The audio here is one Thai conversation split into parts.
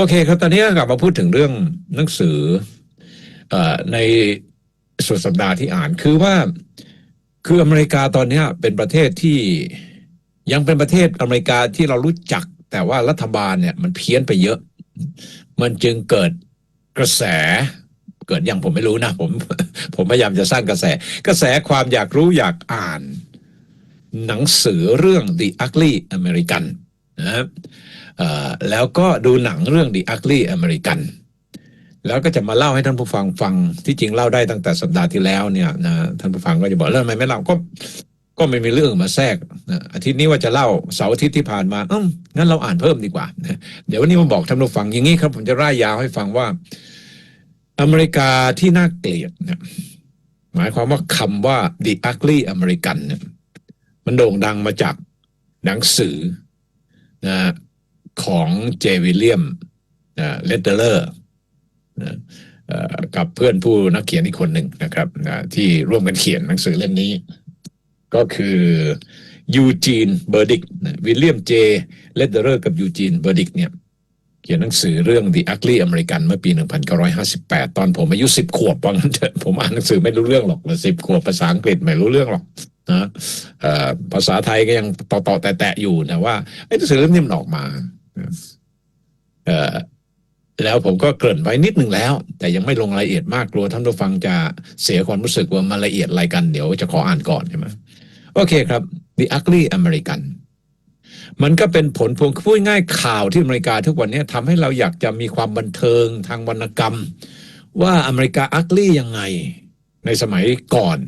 โอเคครับ ตอนนี้กลับมาพูดถึงเรื่องหนังสืออในสุดสัปดาห์ที่อ่านคือว่าคืออเมริกาตอนนี้เป็นประเทศที่ยังเป็นประเทศอเมริกาที่เรารู้จัก แต่ว่ารัฐบาลเนี่ยมันเพี้ยนไปเยอะ มันจึงเกิดกระแสเกิดยังผมไม่รู้นะผมผมพยายามจะสร้างกระแส กระแสความอยากรู้อยากอ่าน หนังสือเรื่อง The Ugly American นะ แล้วก็ดูหนังเรื่อง The Ugly American แล้วก็จะมาเล่าให้ท่านผู้ฟังฟังที่จริงเล่าได้ตั้งแต่สัปดาห์ที่แล้วเนี่ยนะท่านผู้ฟังก็จะบอกแล้วทำไมไม่เล่าก็ก็ไม่มีเรื่องมาแทรกนะอาทิตย์นี้ว่าจะเล่าเสาร์อาทิตย์ที่ผ่านมาอืมงั้นเราอ่านเพิ่มดีกว่านะเดี๋ยววันนี้มาบอกท่านผู้ฟังอย่างนี้ครับ ผมจะร่ายยาวให้ฟังว่า อเมริกาที่น่าเกลียดเนี่ยหมายความว่าคำว่า the ugly American เนี่ยมันโด่งดังมาจากหนังสือนะ ของเจวิลเลียมเลตเตอร์กับเพื่อนผู้นักเขียนอีกคนหนึ่งนะครับนะที่ร่วมกันเขียนหนังสือเล่มนี้ ก็คือยูจีนเบอร์ดิกวิลเลียมเจเลตเตอร์กับยูจีนเบอร์ดิกเนี่ยเขียนหนังสือเรื่อง The Ugly American เมื่อปี 1958 ตอนผมอายุ 10 ขวบว่างั้นเถอะผมอ่านหนังสือไม่รู้เรื่องหรอกสิบขวบภาษาอังกฤษไม่รู้เรื่องหรอกนะภาษาไทยก็ยังต่อต่อแต่แตะๆอยู่นะว่าไอ้หนังสือเล่มนี้มันออกมา แล้วผมก็เกริ่นไว้นิดหนึ่งแล้ว แต่ยังไม่ลงรายละเอียดมากกลัวท่านผู้ฟังจะเสียความรู้สึกว่ามันละเอียดอะไรกันเดี๋ยวจะขออ่านก่อนใช่ไหมโอเคครับ The Ugly American มันก็เป็นผลพวงพูดง่ายข่าวที่อเมริกาทุกวันนี้ทำให้เราอยากจะมีความบันเทิงทางวรรณกรรม ว่าอเมริกาอักลี่ยังไงในสมัยก่อน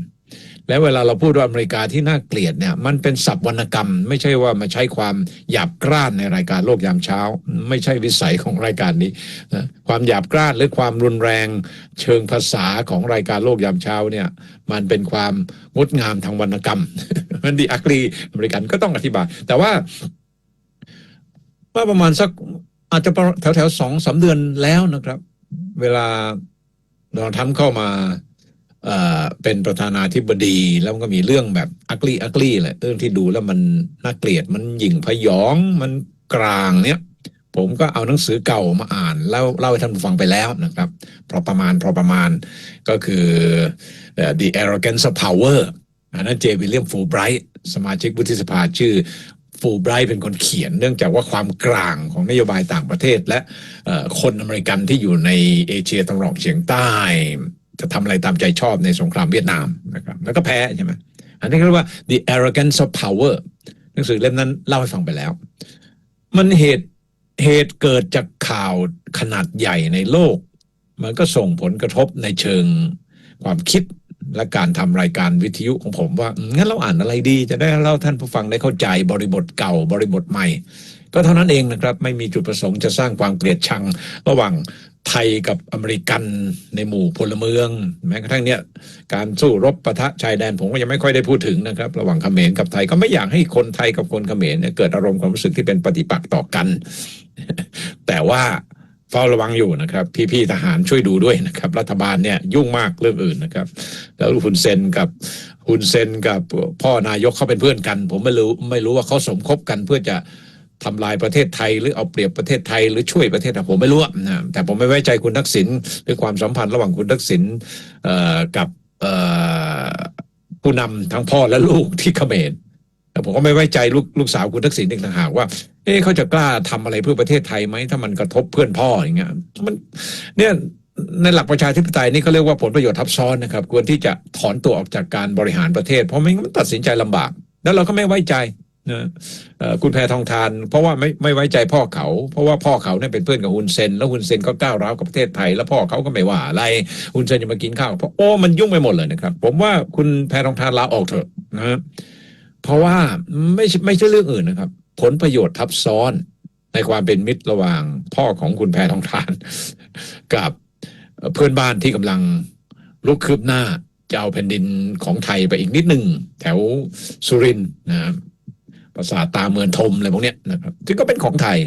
และเวลาเราพูดว่าอเมริกาที่น่าเกลียดเนี่ยมันเป็นศัพท์วรรณกรรม ไม่ใช่ว่ามาใช้ความหยาบกร้านในรายการโลกยามเช้า ไม่ใช่วิสัยของรายการนี้นะความหยาบกร้านหรือความรุนแรงเชิงภาษาของรายการโลกยามเช้าเนี่ยมันเป็นความงดงามทางวรรณกรรม มันดีอักลีอเมริกันก็ต้องอธิบาย แต่ว่าว่าประมาณสักอาจจะแถวแถวสองสามเดือนแล้วนะครับ เวลาโดนทรัมป์เข้ามา เป็นประธานาธิบดีแล้วมันก็มีเรื่องแบบอักลี่อักลีแหละเรื่องที่ดูแล้วมันน่าเกลียดมันหยิ่งพยองมันกลางเนี่ยผมก็เอาหนังสือเก่ามาอ่านแล้วเล่าให้ท่านผู้ฟังไปแล้วนะครับพอประมาณพอประมาณก็คือ The Arrogance of Power อันนั้นเจวิลเลียมฟูไบรท์สมาชิกวุฒิสภาชื่อฟูไบรท์เป็นคนเขียนเนื่องจากว่าความกลางของนโยบายต่างประเทศ และคนอเมริกันที่อยู่ในเอเชียตะวันออกเฉียงใต้ จะทำอะไรตามใจชอบในสงครามเวียดนามนะครับแล้วก็แพ้ใช่ไหมอันนี้เรียกว่า The Arrogance of Power หนังสือเล่มนั้นเล่าให้ฟังไปแล้ว มันเหตุเหตุเกิดจากข่าวขนาดใหญ่ในโลก มันก็ส่งผลกระทบในเชิงความคิดและการทำรายการวิทยุของผมว่างั้นเราอ่านอะไรดี จะได้เล่าท่านผู้ฟังได้เข้าใจบริบทเก่าบริบทใหม่ ก็เท่านั้นเองนะครับ ไม่มีจุดประสงค์จะสร้างความเกลียดชังระหว่าง ไทยกับอเมริกันในหมู่พลเมือง แม้กระทั่งเนี่ยการสู้รบปะทะชายแดนผมก็ยังไม่ค่อยได้พูดถึงนะครับ ระหว่างเขมรกับไทยก็ไม่อยากให้คนไทยกับคนเขมรเนี่ยเกิดอารมณ์ความรู้สึกที่เป็นปฏิปักษ์ต่อกัน แต่ว่าเฝ้าระวังอยู่นะครับ พี่ๆทหารช่วยดูด้วยนะครับ รัฐบาลเนี่ยยุ่งมากเรื่องอื่นนะครับ แล้วฮุนเซนกับฮุนเซนกับพ่อนายกเขาเป็นเพื่อนกัน ผมไม่รู้ไม่รู้ว่าเขาสมคบกันเพื่อจะ ทำลายประเทศไทยหรือเอาเปรียบประเทศไทยหรือช่วยประเทศไทยผมไม่รู้อะนะแต่ผมไม่ไว้ใจคุณทักษิณหรือความสัมพันธ์ระหว่างคุณทักษิณกับผู้นำทั้งพ่อและลูกที่เขมรแต่ผมก็ไม่ไว้ใจลูกลูกสาวคุณทักษิณอีกต่างหากว่า เอ๊ะเขาจะกล้าทำอะไรเพื่อประเทศไทยไหมถ้ามันกระทบเพื่อนพ่ออย่างเงี้ยมันเนี่ยในหลักประชาธิปไตยนี่เขาเรียกว่าผลประโยชน์ทับซ้อนนะครับ ควรที่จะถอนตัวออกจากการบริหารประเทศ เพราะไม่งั้นมันตัดสินใจลำบาก แล้วเราก็ไม่ไว้ใจ นะคุณแพทองทาน เพราะว่าไม่ไม่ไว้ใจพ่อเขา เพราะว่าพ่อเขาเนี่ยเป็นเพื่อนกับฮุนเซน แล้วฮุนเซนก็ก้าวร้าวกับประเทศไทย แล้วพ่อเขาก็ไม่ว่าอะไรฮุนเซนจะมากินข้าวเพราะโอ้มันยุ่งไปหมดเลยนะครับ ผมว่าคุณแพทองทานลาออกเถอะนะเพราะว่าไม่ไม่ใช่เรื่องอื่นนะครับ ผลประโยชน์ทับซ้อนในความเป็นมิตรระหว่างพ่อของคุณแพทองทาน กับเพื่อนบ้านที่กำลังลุกคืบหน้าจะเอาแผ่นดินของไทยไปอีกนิดหนึ่งแถวสุรินทร์นะครับ ปราสาทตาเมืองทมอะไรพวกเนี้ยนะครับซึ่ก็เป็นของไทย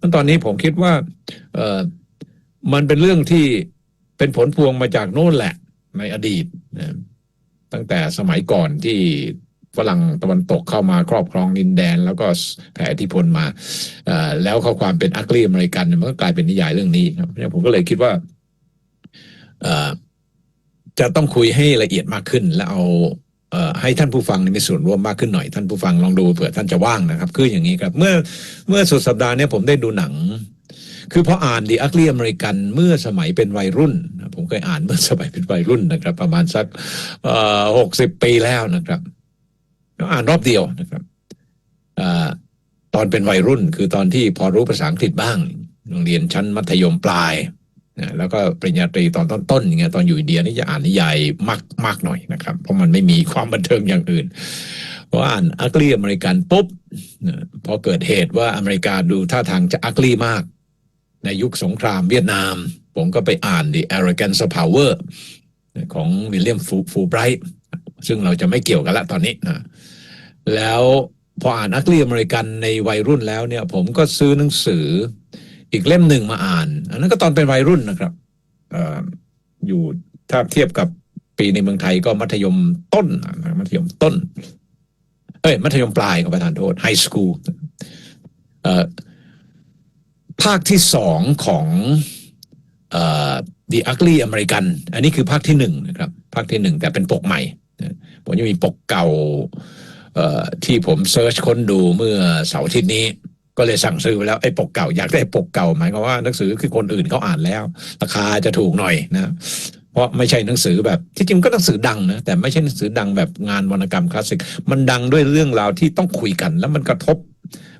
มันตอนนี้ผมคิดว่าเออมันเป็นเรื่องที่เป็นผลพวงมาจากโน่นแหละ ในอดีตนะตั้งแต่สมัยก่อนที่ฝรั่งตะวันตกเข้ามาครอบครองดินแดน แล้วก็แผ่อิทธิพลมาแล้วข้อความเป็นอักลีอเมริกันมันก็กลายเป็นนิยายเรื่องนี้ครับผมก็เลยคิดว่าจะต้องคุยให้ละเอียดมากขึ้น แล้วเอา ให้ท่านผู้ฟังมีส่วนร่วมมากขึ้นหน่อยท่านผู้ฟังลองดูเผื่อท่านจะว่างนะครับ คืออย่างนี้ครับ เมื่อเมื่อสุดสัปดาห์นี้ผมได้ดูหนัง คือพออ่านดีอักลีอเมริกันเมื่อสมัยเป็นวัยรุ่น ผมเคยอ่านเมื่อสมัยเป็นวัยรุ่นนะครับ ประมาณสักหกสิบปีแล้วนะครับแล้วอ่านรอบเดียวนะครับอตอนเป็นวัยรุ่น คือตอนที่พอรู้ภาษาอังกฤษบ้างโรงเรียนชั้นมัธยมปลาย นะแล้วก็ปริญญาตรีตอนต้นๆอย่างเงี้ยตอนอยู่อินเดียนี่จะอ่านนิยายมากมากหน่อยนะครับ เพราะมันไม่มีความบันเทิงอย่างอื่นพออ่านอักลีอเมริกันปุ๊บพอเกิดเหตุว่าอเมริกาดูท่าทางจะอักลีมาก ในยุคสงครามเวียดนาม ผมก็ไปอ่าน The Arrogance of Power ของวิลเลียมฟูไบรท์ซึ่งเราจะไม่เกี่ยวกันละตอนนี้นะแล้วพออ่านอักลีอเมริกันในวัยรุ่นแล้วเนี่ย ผมก็ซื้อหนังสือ อีกเล่มหนึ่งมาอ่าน อันนั้นก็ตอนเป็นวัยรุ่นนะครับออยู่ถ้าเทียบกับปีในเมืองไทยก็มัธยมต้นมัธยมต้น เอ้ย มัธยมปลายของประทานโทษไฮสคูลภาคที่สองของเอ่อ The Ugly American อันนี้คือภาคที่หนึ่งนะครับ ภาคที่หนึ่งแต่เป็นปกใหม่ ผมจะมีปกเก่าที่ผมเซิร์ชค้นดูเมื่อเสาร์อาทิตย์นี้ ก็เลยสั่งซื้อไปแล้วไอ้ปกเก่าอยากได้ปกเก่าหมายความว่าหนังสือคือคนอื่นเขาอ่านแล้ว ราคาจะถูกหน่อยนะเพราะไม่ใช่หนังสือแบบที่จริงก็หนังสือดังนะแต่ไม่ใช่หนังสือดังแบบงานวรรณกรรมคลาสสิกมันดังด้วยเรื่องราวที่ต้องคุยกัน แล้วมันกระทบ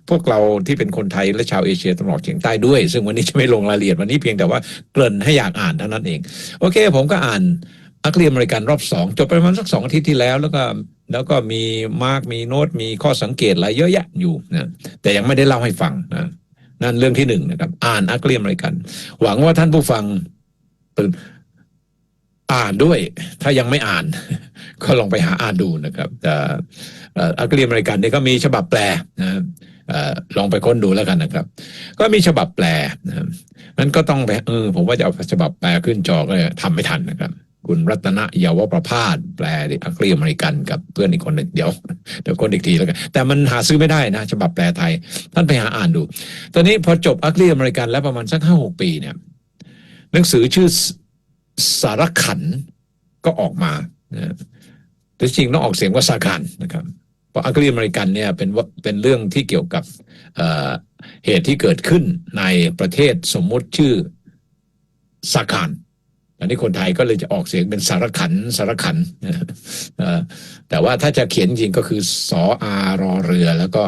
พวกเราที่เป็นคนไทยและชาวเอเชียตะวันออกเฉียงใต้ด้วย ซึ่งวันนี้จะไม่ลงรายละเอียดวันนี้เพียงแต่ว่าเกริ่นให้อยากอ่านเท่านั้นเอง โอเค ผมก็อ่านอักลีอเมริกันรอบสองจบไปประมาณสักสองอาทิตย์ที่แล้วแล้วก็ แล้วก็มีมาร์กมีโน้ตมีข้อสังเกตอะไรเยอะแยะอยู่นะแต่ยังไม่ได้เล่าให้ฟังนะนั่นเรื่องที่หนึ่งนะครับ อ่านอักลีอเมริกัน หวังว่าท่านผู้ฟังตื่นอ่านด้วย ถ้ายังไม่อ่าน ก็ลองไปหาอ่านดูนะครับแต่อักลีอเมริกันเนี่ยก็มีฉบับแปลนะลองไปค้นดูแล้วกันนะครับ ก็มีฉบับแปลนะนั้นก็ต้องไปเออผมว่าจะเอาฉบับแปลขึ้นจอก็ทำไม่ทันนะครับ คุณรัตนเยาวประพาสแปลอักลีอเมริกันกับเพื่อนอีกคนหนึ่งเดี๋ยวเดี๋ยวคนอีกทีแล้วกันแต่มันหาซื้อไม่ได้นะฉบับแปลไทย ท่านไปหาอ่านดู ตอนนี้พอจบอักลีอเมริกัน แล้วประมาณสักห้าหกปีเนี่ยหนังสือชื่อสารขันก็ออกมานะแต่จริงต้องออกเสียงว่าสาขันนะครับเพราะอังกฤษอเมริกันเนี่ยเป็นว่าเป็นเรื่องที่เกี่ยวกับเเหตุที่เกิดขึ้นในประเทศสมมุติชื่อสาขาน อันนี้คนไทยก็เลยจะออกเสียงเป็นสารขันสารขันแต่ว่าถ้าจะเขียนจริงก็คือสออารอเรือแล้วก็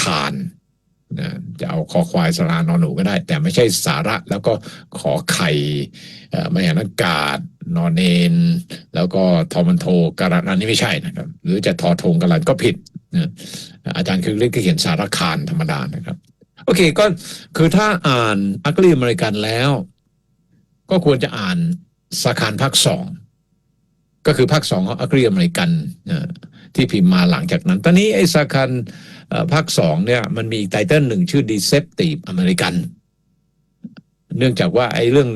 ขานจะเอาคอควายสรานอนหนูก็ได้ แต่ไม่ใช่สาระแล้วก็ขอไข่ไม่อย่างนั้นกาดนอนเนน แล้วก็ทอมันโทการันอันนี้ไม่ใช่นะครับ หรือจะทอทงการันก็ผิดอาจารย์คือเรียกเขียนสารคานธรรมดานะครับ โอเคก็คือถ้าอ่านอักลีอเมริกันแล้ว ก็ควรจะอ่านสาคารภาคสองก็คือภาคสองของอักลีอเมริกันที่พิมพ์มาหลังจากนั้น ตอนนี้ไอ้สาคารเอ่อภาคสองเนี่ยมันมีอีกไตเติลหนึ่งชื่อ Deceptive American เนื่องจากว่าไอ้เรื่อง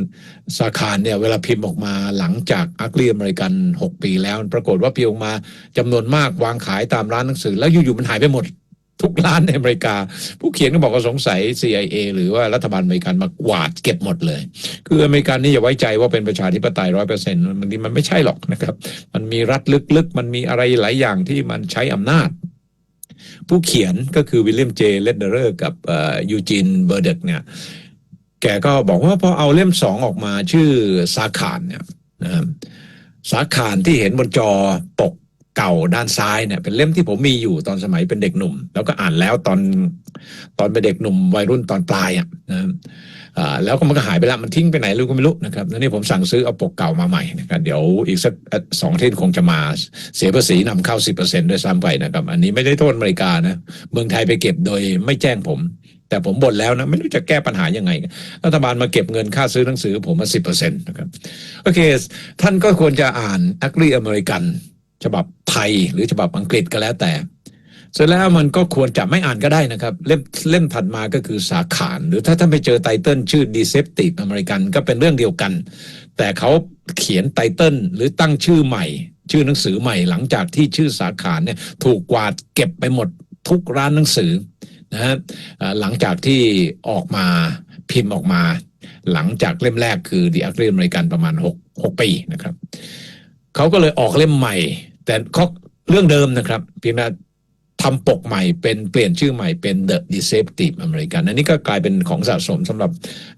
สาคารเนี่ยเวลาพิมพ์ออกมาหลังจากอักลีอเมริกันหกปีแล้ว ปรากฏว่าพิมพ์ออกมาจำนวนมากวางขายตามร้านหนังสือ แล้วอยู่ๆมันหายไปหมด ทุกร้านในอเมริกา ผู้เขียนก็บอกว่าสงสัย CIA หรือว่ารัฐบาลอเมริกันมากวาดเก็บหมดเลย คืออเมริกันนี่อย่าไว้ใจว่าเป็นประชาธิปไตยร้อยเปอร์เซ็นต์บางทีมันไม่ใช่หรอกนะครับ มันมีรัฐลึกๆ มันมีอะไรหลายอย่างที่มันใช้อำนาจ ผู้เขียนก็คือวิลเลียมเจเลดเดอร์กับยูจินเบอร์เดกเนี่ยแกก็บอกว่าพอเอาเล่มสองออกมาชื่อสาขานเนี่ยนะสาขานที่เห็นบนจอปก เก่าด้านซ้ายเนี่ยเป็นเล่มที่ผมมีอยู่ตอนสมัยเป็นเด็กหนุ่ม แล้วก็อ่านแล้วตอนตอนเป็นเด็กหนุ่มวัยรุ่นตอนปลายอะนะแล้วก็มันก็หายไปล้วมันทิ้งไปไหนรู้ก็ไม่รู้นะครับแล้วนี่ผมสั่งซื้อเอาปกเก่ามาใหม่นะครับเดี๋ยวอีกสักสองอาที่คงจะมาเสียภาษีนำเข้าสิบเปอร์เซ็นด้วยซ้ำไปนะครับ อันนี้ไม่ได้โทษอเมริกานะเมืองไทยไปเก็บโดยไม่แจ้งผม แต่ผมบ่นแล้วนะไม่รู้จะแก้ปัญหายังไง รัฐบาลมาเก็บเงินค่าซื้อหนังสือผมมาสิบเปอร์เซ็นต์นะครับโอเค ท่านก็ควรจะอ่านอักลีอเมริกัน ฉบับไทยหรือฉบับอังกฤษก็แล้วแต่ เสร็จแล้วมันก็ควรจะไม่อ่านก็ได้นะครับ เล่มเล่มถัดมาก็คือสาขาน หรือถ้าท่านไปเจอไตเติลชื่อ Deceptive American ก็เป็นเรื่องเดียวกัน แต่เขาเขียนไตเติลหรือตั้งชื่อใหม่ ชื่อหนังสือใหม่หลังจากที่ชื่อสาขาเนี่ยถูกกวาดเก็บไปหมดทุกร้านหนังสือนะฮะหลังจากที่ออกมาพิมพ์ออกมา หลังจากเล่มแรกคือ The Ugly American ประมาณ 6 6 ปีนะครับ เขาก็เลยออกเล่มใหม่ แต่เขาเรื่องเดิมนะครับเพียงแต่ทำปกใหม่เป็นเปลี่ยนชื่อใหม่เป็น The Deceptive American อันนี้ก็กลายเป็นของสะสมสำหรับ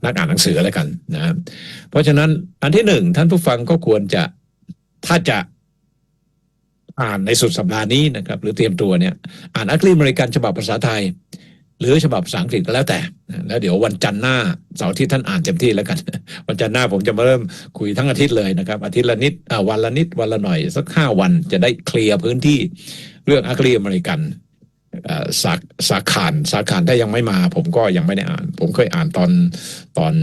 นักอ่านหนังสือแล้วกันนะเพราะฉะนั้นอันที่หนึ่งท่านผู้ฟังก็ควรจะถ้าจะอ่านในสุดสัปดาห์นี้นะครับ หรือเตรียมตัวเนี่ย อ่านอักลีอเมริกันฉบับภาษาไทย หรือฉบับภาษาอังกฤษก็แล้วแต่ แล้วเดี๋ยววันจันทร์หน้าเสาร์ที่ท่านอ่านเต็มที่แล้วกัน วันจันทร์หน้าผมจะมาเริ่มคุยทั้งอาทิตย์เลยนะครับ อาทิตย์ละนิดวันละนิดวันละหน่อยสักห้าวันจะได้เคลียร์พื้นที่เรื่องอัคลีอเมริกันสาสาขานสาขานถ้ายังไม่มา ผมก็ยังไม่ได้อ่าน ผมเคยอ่านตอนตอน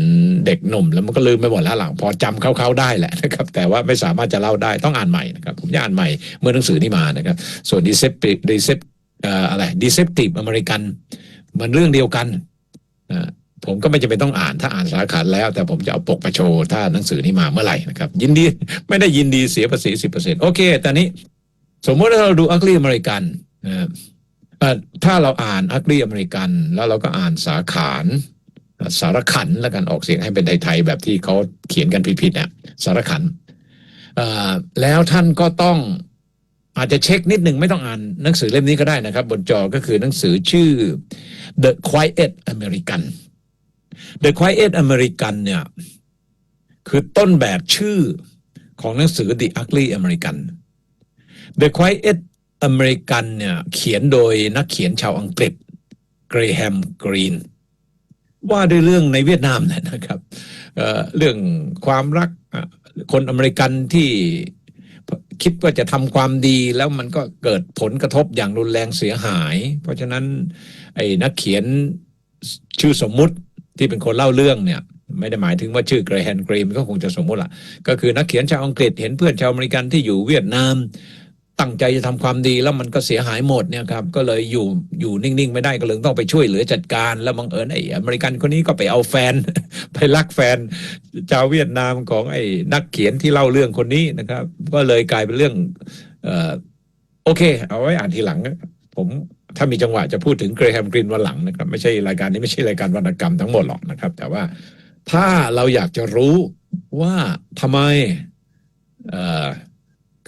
เด็กหนุ่ม แล้วมันก็ลืมไปหมดแล้วหลังพอจำเข้าๆได้แหละนะครับ แต่ว่าไม่สามารถจะเล่าได้ต้องอ่านใหม่นะครับ ผมจะอ่านใหม่เมื่อหนังสือนี้มานะครับ ส่วน deceptive deceptive เอ่ออะไร deceptive อเมริกัน มันเรื่องเดียวกันผมก็ไม่จำเป็นต้องอ่านถ้าอ่านสาขาแล้ว แต่ผมจะเอาปกมาโชว์ถ้าหนังสือนี้มาเมื่อไหร่นะครับ ยินดีไม่ได้ยินดีเสียภาษีสิบเปอร์เซ็นโอเคแต่นี้ สมมติว่าเราดูอัคลีอเมริกันถ้าเราอ่านอัคลีอเมริกัน แล้วเราก็อ่านสาขานสารขันแล้วกันออกเสียงให้เป็นไทยๆแบบที่เขาเขียนกันผิดๆเนี่ยสารขันแล้วท่านก็ต้อง อาจจะเช็คนิดหนึ่งไม่ต้องอ่านหนังสือเล่มนี้ก็ได้นะครับ บนจอก็คือหนังสือชื่อ The Quiet American The Quiet American เนี่ยคือต้นแบบชื่อของหนังสือ The Ugly American The Quiet American เนี่ยเขียนโดยนักเขียนชาวอังกฤษเกรแฮมกรีนว่าด้วยเรื่องในเวียดนามนะครับเเรื่องความรักคนอเมริกันที่ คิดว่าจะทำความดีแล้วมันก็เกิดผลกระทบอย่างรุนแรงเสียหาย เพราะฉะนั้นไอ้นักเขียนชื่อสมมุติที่เป็นคนเล่าเรื่องเนี่ยไม่ได้หมายถึงว่าชื่อเกรแฮนกรีมก็คงจะสมมุติละก็คือนักเขียนชาวอังกฤษเห็นเพื่อนชาวอเมริกันที่อยู่เวียดนาม ตั้งใจจะทำความดีแล้วมันก็เสียหายหมดเนี่ยครับก็เลยอยู่อยู่นิ่งๆ ไม่ได้ก็เลยต้องไปช่วยเหลือจัดการแล้วบังเอิญไอ้อเมริกันคนนี้ก็ไปเอาแฟน ไปลักแฟนชาวเวียดนามของไอ้นักเขียนที่เล่าเรื่องคนนี้นะครับ ก็เลยกลายเป็นเรื่องเออโอเค เอาไว้อ่านทีหลัง ผมถ้ามีจังหวะจะพูดถึงเกรแฮมกรีนวันหลังนะครับ ไม่ใช่รายการนี้ไม่ใช่รายการวรรณกรรมทั้งหมดหรอกนะครับ แต่ว่าถ้าเราอยากจะรู้ว่าทำไมเอ่อ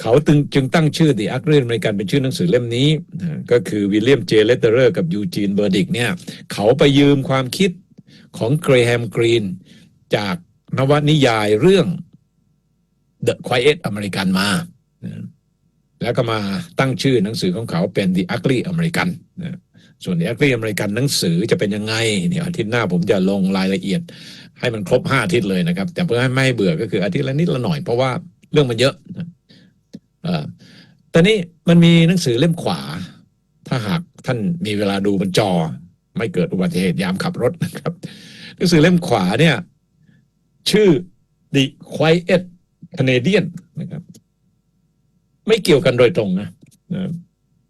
เขาจึงจึงตั้งชื่อ The Ugly American เป็นชื่อหนังสือเล่มนี้ ก็คือวิลเลียมเจเลตเตอร์กับยูจีนเบอร์ดิกเนี่ย เขาไปยืมความคิดของเกรแฮมกรีนจากนวนิยายเรื่อง The Quiet American มา แล้วก็มาตั้งชื่อหนังสือของเขาเป็น The Ugly American ส่วน The Ugly American หนังสือจะเป็นยังไงเดี๋ยวอาทิตย์หน้าผมจะลงรายละเอียด ให้มันครบห้าอาทิตย์เลยนะครับ แต่เพื่อให้ไม่เบื่อก็คืออาทิตย์ละนิดละหน่อยเพราะว่าเรื่องมันเยอะนะ ตอนนี้มันมีหนังสือเล่มขวา ถ้าหากท่านมีเวลาดูบนจอ ไม่เกิดอุบัติเหตุยามขับรถนะครับ หนังสือเล่มขวาเนี่ย ชื่อ The Quiet Canadian นะครับ ไม่เกี่ยวกันโดยตรงนะ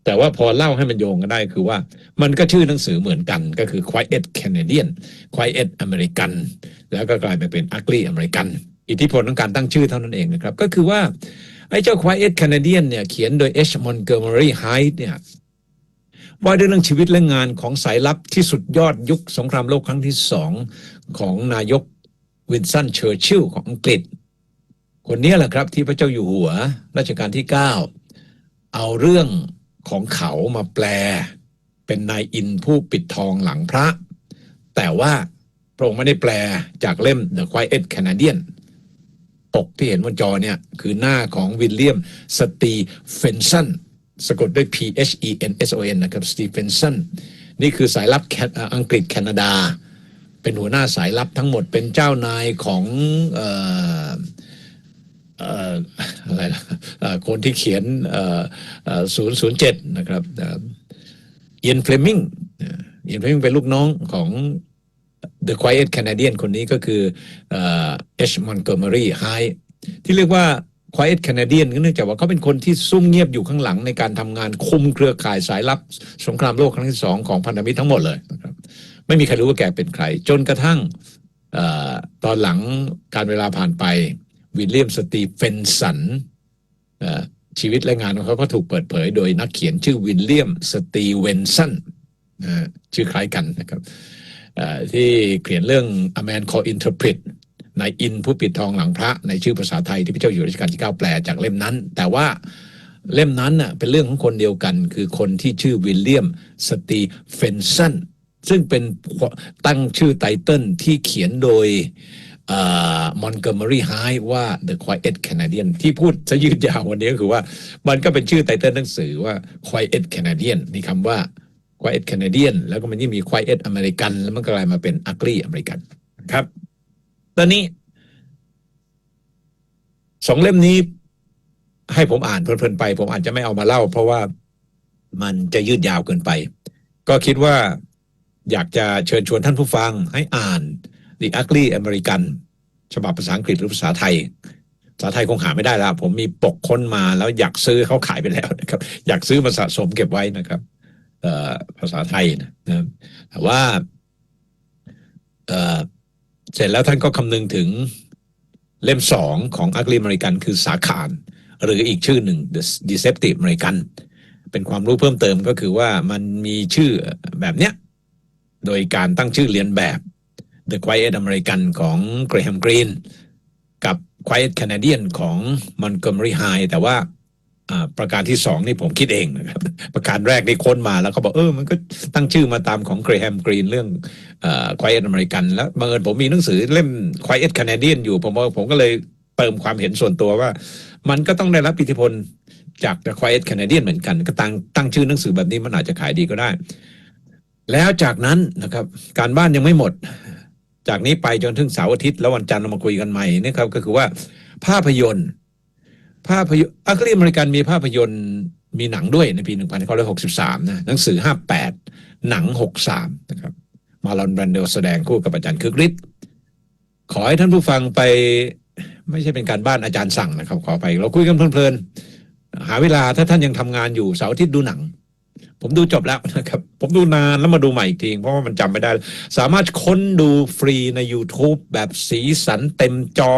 แต่ว่าพอเล่าให้มันโยงกันได้คือว่า มันก็ชื่อหนังสือเหมือนกันก็คือ Quiet Canadian Quiet American แล้วก็กลายไปเป็น Ugly American อิทธิพลของการตั้งชื่อเท่านั้นเองนะครับ ก็คือว่า ไอ้เจ้า Quiet Canadian เนี่ยเขียนโดย H. Montgomery Hyde เนี่ยว่าด้วยเรื่องชีวิตและงานของสายลับที่สุดยอดยุคสงครามโลกครั้งที่สองของนายกวินสันเชอร์ชิลของอังกฤษ คนนี้แหละครับที่พระเจ้าอยู่หัวรัชกาลที่ 9 เอาเรื่องของเขามาแปล เป็นนายอินผู้ปิดทองหลังพระ แต่ว่าพระองค์ไม่ได้แปลจากเล่ม The Quiet Canadian ปกที่เห็นบนจอเนี่ย คือหน้าของวิลเลียมสตีเฟนสันสะกดด้วย P H E N S O N นะครับสตีเฟนสันนี่คือสายลับแอังกฤษแคนาดา เป็นหัวหน้าสายลับทั้งหมดเป็นเจ้านายของเอ่อเอ่ออะไรล่ะคนที่เขียนศูนย์ศูนย์เจ็ดนะครับเอียนเฟลมิงเอียนเฟลมิงเป็นลูกน้องของ The Quiet Canadian คนนี้ก็คือเอ่อ H. Montgomery High ที่เรียกว่า Quiet Canadian ก็เนื่องจากว่าเขาเป็นคนที่ซุ่มเงียบอยู่ข้างหลังในการทำงานคุมเครือข่ายสายลับสงครามโลกครั้งที่สองของพันธมิตรทั้งหมดเลยนะครับไม่มีใครรู้ว่าแกเป็นใคร จนกระทั่งออตอนหลังการเวลาผ่านไปวิลเลียมสตีเฟนสันชีวิตและงานของเขาก็ถูกเปิดเผยโดยนักเขียนชื่อวิลเลียมสตีเวนสันชื่อคล้ายกันนะครับ ที่เขียนเรื่อง A Man Called Interpret ในอินผู้ปิดทองหลังพระในชื่อภาษาไทยที่พระเจ้าอยู่รัชกาลที่ 9 แปลจากเล่มนั้น แต่ว่าเล่มนั้นน่ะเป็นเรื่องของคนเดียวกัน คือคนที่ชื่อวิลเลียมสตีเฟนสันซึ่งเป็นตั้งชื่อไตเติลที่เขียนโดยมอนเกอร์มารีไฮว่า The Quiet Canadian ที่พูดจะยืดยาววันนี้ก็คือว่า มันก็เป็นชื่อไตเติลหนังสือว่า Quiet Canadian นี่คำว่า Quiet Canadian แล้วก็มันยิ่งมี Quiet American แล้วมันก็กลายมาเป็น Ugly American ครับ ตอนนี้สองเล่มนี้ให้ผมอ่านเพลินๆไป ผมอาจจะไม่เอามาเล่า เพราะว่ามันจะยืดยาวเกินไป ก็คิดว่าอยากจะเชิญชวนท่านผู้ฟังให้อ่าน The Ugly American ฉบับภาษาอังกฤษหรือภาษาไทย ภาษาไทยคงหาไม่ได้แล้วผมมีปกค้นมาแล้วอยากซื้อเขาขายไปแล้วนะครับ อยากซื้อมาสะสมเก็บไว้นะครับ ภาษาไทยนะนะครับแต่ว่าเเสร็จแล้วท่านก็คำนึงถึงเล่มสองของ Ugly American คือสาขาน หรืออีกชื่อหนึ่ง The Deceptive American เป็นความรู้เพิ่มเติมก็คือว่ามันมีชื่อแบบเนี้ย โดยการตั้งชื่อเรียนแบบ The Quiet American ของ Graham Greene กับ Quiet Canadian ของ Montgomery High แต่ว่า ประการที่สองนี่ผมคิดเองนะครับประการแรกนี่ค้นมาแล้วเขาบอกเออมันก็ตั้งชื่อมาตามของ Graham Greene เรื่องเอ่อ Quiet American แล้วบังเอิญผมมีหนังสือเล่ม Quiet Canadian อยู่ ผมผมก็เลยเติมความเห็นส่วนตัวว่า มันก็ต้องได้รับอิทธิพลจาก The Quiet Canadian เหมือนกันก็ตั้งตั้งชื่อหนังสือแบบนี้มันอาจจะขายดีก็ได้ แล้วจากนั้นนะครับการบ้านยังไม่หมด จากนี้ไปจนถึงเสาร์อาทิตย์แล้ววันจันทร์เรามาคุยกันใหม่นะครับก็คือว่าภาพยนตร์ ภาพยนตร์อัครีอเมริกันมีภาพยนตร์มีหนังด้วยในปี 1963 นะหนังสือ 58 หนัง 63 นะครับ มาลอนแบรนเดลแสดงคู่กับอาจารย์คึกฤทธิ์ขอให้ท่านผู้ฟังไปไม่ใช่เป็นการบ้านอาจารย์สั่งนะครับ ขอไป เราคุยกันเพลินๆหาเวลาถ้าท่านยังทำงานอยู่เสาร์อาทิตย์ดูหนัง ผมดูจบแล้วนะครับ ผมดูนานแล้วมาดูใหม่อีกทีเพราะว่ามันจำไม่ได้ สามารถค้นดูฟรีใน YouTube แบบสีสันเต็มจอ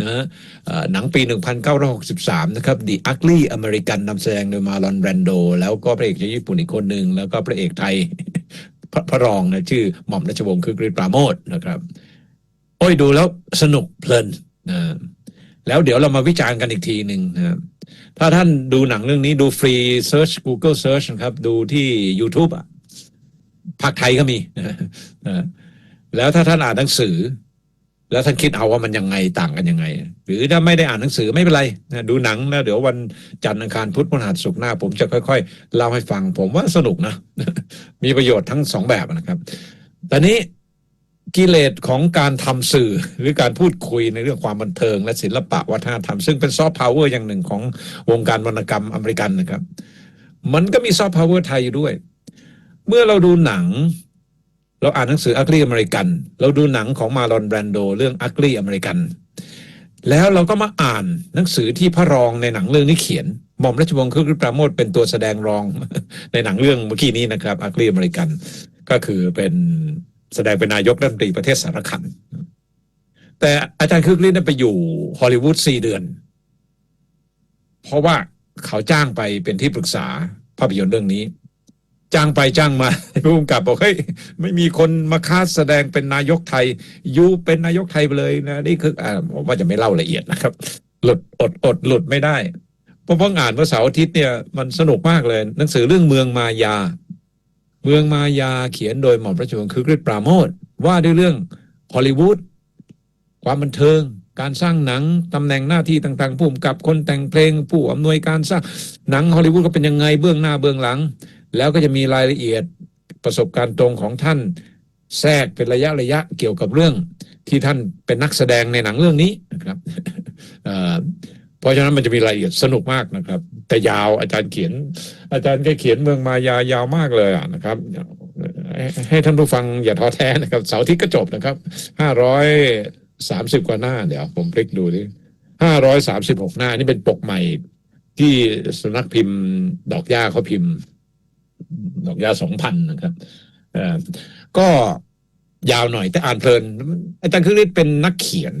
นะเอ่อหนังปี 1963 นะครับ The Ugly American นำแสดงโดยมาลอนแรนโด แล้วก็พระเอกชาวญี่ปุ่นอีกคนหนึ่ง แล้วก็พระเอกไทยพระพระรองนะชื่อหม่อมราชวงศ์คือกฤษปราโมทนะครับ โอ้ยดูแล้วสนุกเพลินนะ แล้วเดี๋ยวเรามาวิจารณ์กันอีกทีหนึ่งนะครับถ้าท่านดูหนังเรื่องนี้ดูฟรี Search Google Search นะครับ ดูที่ YouTube อะภาคไทยก็มีแล้วถ้าท่านอ่านหนังสือ แล้วท่านคิดเอาว่ามันยังไงต่างกันยังไง หรือถ้าไม่ได้อ่านหนังสือไม่เป็นไรนะดูหนังแล้วเดี๋ยววันจันทร์อังคารพุธพฤหัสศุกร์หน้า ผมจะค่อยๆเล่าให้ฟัง ผมว่าสนุกนะ มีประโยชน์ทั้งสองแบบนะครับตอนนี้ กิเลสของการทำสื่อหรือการพูดคุยในเรื่องความบันเทิง และศิลปะวัฒนธรรม ซึ่งเป็นซอฟต์พาวเวอร์อย่างหนึ่งของวงการวรรณกรรมอเมริกันนะครับ มันก็มีซอฟต์พาวเวอร์ไทยอยู่ด้วย เมื่อเราดูหนัง เราอ่านหนังสือ Ugly American เราดูหนังของมาลอนแบรนโด เรื่อง Ugly American แล้วเราก็มาอ่านหนังสือที่พระรองในหนังเรื่องนี้เขียนหม่อมราชวงศ์คึกฤทธิ์ปราโมทเป็นตัวแสดงรองในหนังเรื่องเมื่อกี้นี้นะครับ Ugly American ก็คือเป็น แสดงเป็นนายกรัฐมนตรีประเทศสารคันแต่อาจารย์คึกฤทธิ์ได้ไปอยู่ฮอลลีวูดสี่เดือน เพราะว่าเขาจ้างไปเป็นที่ปรึกษาภาพยนตร์เรื่องนี้ จ้างไปจ้างมาผู้กำกับบอกเฮ้ยไม่มีคนมาคาสแสดงเป็นนายกไทยยูเป็นนายกไทยไปเลยนะนี่คืออ่าผมว่าจะไม่เล่าละเอียดนะครับ หลุดอดอดหลุดไม่ได้เพราะเพิ่งอ่านเมื่อเสาร์อาทิตย์เนี่ยมันสนุกมากเลย หนังสือเรื่องเมืองมายา เมืองมายาเขียนโดยหม่อมราชวงศ์คึกฤทธิ์ปราโมทว่าด้วยเรื่องฮอลลีวูดความบันเทิง การสร้างหนังตำแหน่งหน้าที่ต่างๆผู้กำกับคนแต่งเพลงผู้อำนวยการสร้างหนังฮอลลีวูดก็เป็นยังไงเบื้องหน้าเบื้องหลัง แล้วก็จะมีรายละเอียดประสบการณ์ตรงของท่านแทรกเป็นระยะระยะเกี่ยวกับเรื่องที่ท่านเป็นนักแสดงในหนังเรื่องนี้นะครับ ราะฉะนั้นมันจะมีรายละเอียดสนุกมากนะครับ แต่ยาวอาจารย์เขียน อาจารย์แกเขียนเมืองมายายาวมากเลยอะนะครับให้ให้ท่านผู้ฟังอย่าท้อแท้นะครับ เสาร์ที่ก็จบนะครับห้าร้อยสามสิบกว่าหน้าเดี๋ยว ผมพลิกดูดิห้าร้อยสามสิบหกหน้า นี่เป็นปกใหม่ที่สำนักพิมพ์ ดอกย่าเขาพิมพ์ ดอกยาสองพันนะครับเออก็ยาวหน่อยแต่อ่านเพลิน อาจารย์คือฤทธิ์เป็นนักเขียน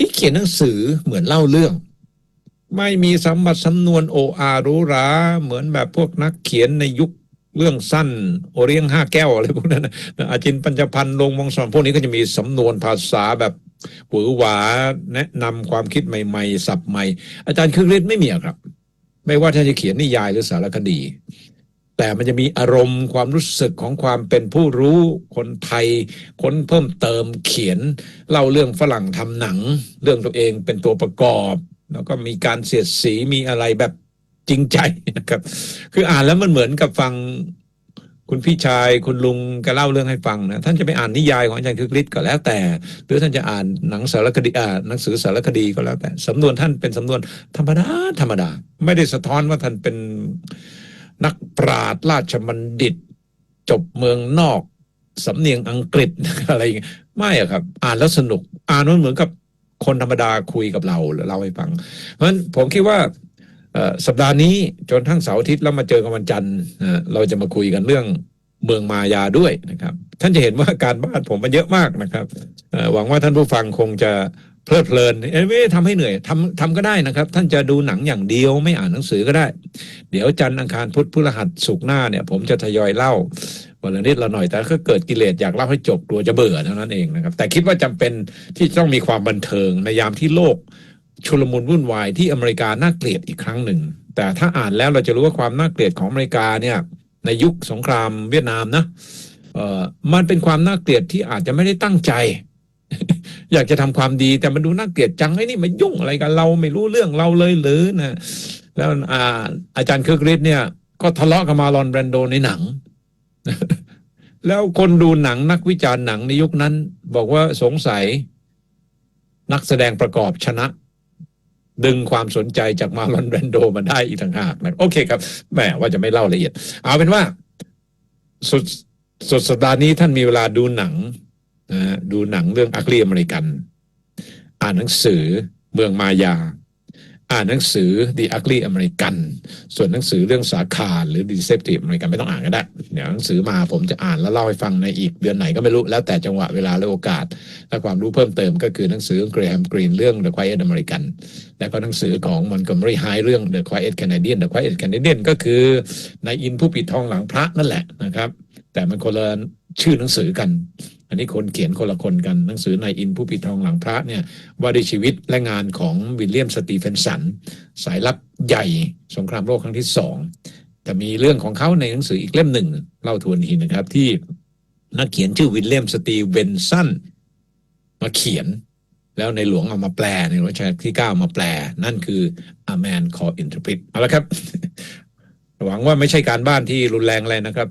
ที่เขียนหนังสือเหมือนเล่าเรื่อง ไม่มีสมบัติสำนวนโออารูหราเหมือนแบบพวกนักเขียนในยุคเรื่องสั้น โอเรียงห้าแก้วอะไรพวกนั้นนะอาจินปัญจพันธ์ลงวงสอนพวกนี้ก็จะมีสำนวนภาษาแบบหวือหวาแนะนำความคิดใหม่ ๆ สับใหม่ อาจารย์คือฤทธิ์ไม่มีครับ ไม่ว่าท่านจะเขียนนิยายหรือสารคดี แต่มันจะมีอารมณ์ความรู้สึกของความเป็นผู้รู้คนไทย ค้นเพิ่มเติมเขียน เล่าเรื่องฝรั่งทำหนัง เรื่องตัวเองเป็นตัวประกอบ แล้วก็มีการเสียดสีมีอะไรแบบจริงใจนะครับ คืออ่านแล้วมันเหมือนกับฟังคุณพี่ชายคุณลุงแกเล่าเรื่องให้ฟังนะท่านจะไปอ่านนิยายของอาจารย์คึกฤทธิ์ก็แล้วแต่ หรือท่านจะอ่านหนังสารคดีอ่าหนังสือสารคดีก็แล้วแต่สำนวนท่านเป็นสำนวนธรรมดาธรรมดา ไม่ได้สะท้อนว่าท่านเป็น นักปราชญ์ราชบัณฑิต จบเมืองนอก สำเนียงอังกฤษอะไรอย่างเงี้ยไม่อะครับ อ่านแล้วสนุก อ่านมันเหมือนกับคนธรรมดาคุยกับเราหรือเล่าให้ฟัง เพราะฉะนั้นผมคิดว่าสัปดาห์นี้จนทั้งเสาร์อาทิตย์แล้วมาเจอกันวันจันทร์เราจะมาคุยกันเรื่องเมืองมายาด้วยนะครับ ท่านจะเห็นว่าการบ้านผมมันเยอะมากนะครับหวังว่าท่านผู้ฟังคงจะ เพลิดเพลินเอ้ยไม่ทำให้เหนื่อยทำทำก็ได้นะครับ ท่านจะดูหนังอย่างเดียวไม่อ่านหนังสือก็ได้ เดี๋ยวจันทร์อังคารพุธพฤหัสศุกร์หน้าเนี่ย ผมจะทยอยเล่าวันละนิดละหน่อยแต่ก็เกิดกิเลสอยากเล่าให้จบกลัวจะเบื่อเท่านั้นเองนะครับ แต่คิดว่าจำเป็นที่ต้องมีความบันเทิงในยามที่โลก ชุลมุนวุ่นวายที่อเมริกาน่าเกลียดอีกครั้งหนึ่ง แต่ถ้าอ่านแล้วเราจะรู้ว่าความน่าเกลียดของอเมริกาเนี่ย ในยุคสงครามเวียดนามนะเอ่อมันเป็นความน่าเกลียดที่อาจจะไม่ได้ตั้งใจ อยากจะทำความดีแต่มันดูน่าเกลียดจังไอ้นี่มายุ่งอะไรกันเราไม่รู้เรื่องเราเลยหรือนะแล้วอาอาจารย์เคิร์กฤทธิ์เนี่ย ก็ทะเลาะกับมาลอนแบรนโดในหนัง แล้วคนดูหนังนักวิจารณ์หนังในยุคนั้น บอกว่าสงสัย นักแสดงประกอบชนะ ดึงความสนใจจากมาลอนแบรนโดมาได้อีกต่างหากนะโอเคครับแหมว่าจะไม่เล่าละเอียด เอาเป็นว่าสุดสุดสัปดาห์นี้ท่านมีเวลาดูหนัง นะดูหนังเรื่องอัคลียมอเมริกัน อ่านหนังสือเมืองมายา อ่านหนังสือ The Ugly American ส่วนหนังสือเรื่องสาขาหรือ Deceptive American ไม่ต้องอ่านก็ได้เดี๋ยวหนังสือมาผมจะอ่านแล้วเล่าให้ฟังในอีกเดือนไหนก็ไม่รู้แล้วแต่จังหวะเวลาและโอกาส และความรู้เพิ่มเติมก็คือหนังสือเกรแฮมกรีนเรื่อง The Quiet American แล้วก็หนังสือของ Montgomery High เรื่อง The Quiet Canadian The Quiet Canadian ก็คือนายอินผู้ปิดทองหลังพระนั่นแหละนะครับ แต่มันคนละชื่อหนังสือกัน อันนี้คนเขียนคนละคนกันหนังสือนายอินผู้ปิดทองหลังพระเนี่ยว่าด้วยชีวิตและงานของวิลเลียมสตีเฟนสัน สายลับใหญ่สงครามโลกครั้งที่สองแต่มีเรื่องของเขาในหนังสืออีกเล่มหนึ่งเล่าทวนทีนะครับที่นักเขียนชื่อวิลเลียมสตีเวนสันมาเขียนแล้วในหลวงเอามาแปลในรัชกาลที่เก้ามาแปล นั่นคือ A Man Called Interpret เอาละครับ หวังว่าไม่ใช่การบ้านที่รุนแรงอะไรนะครับ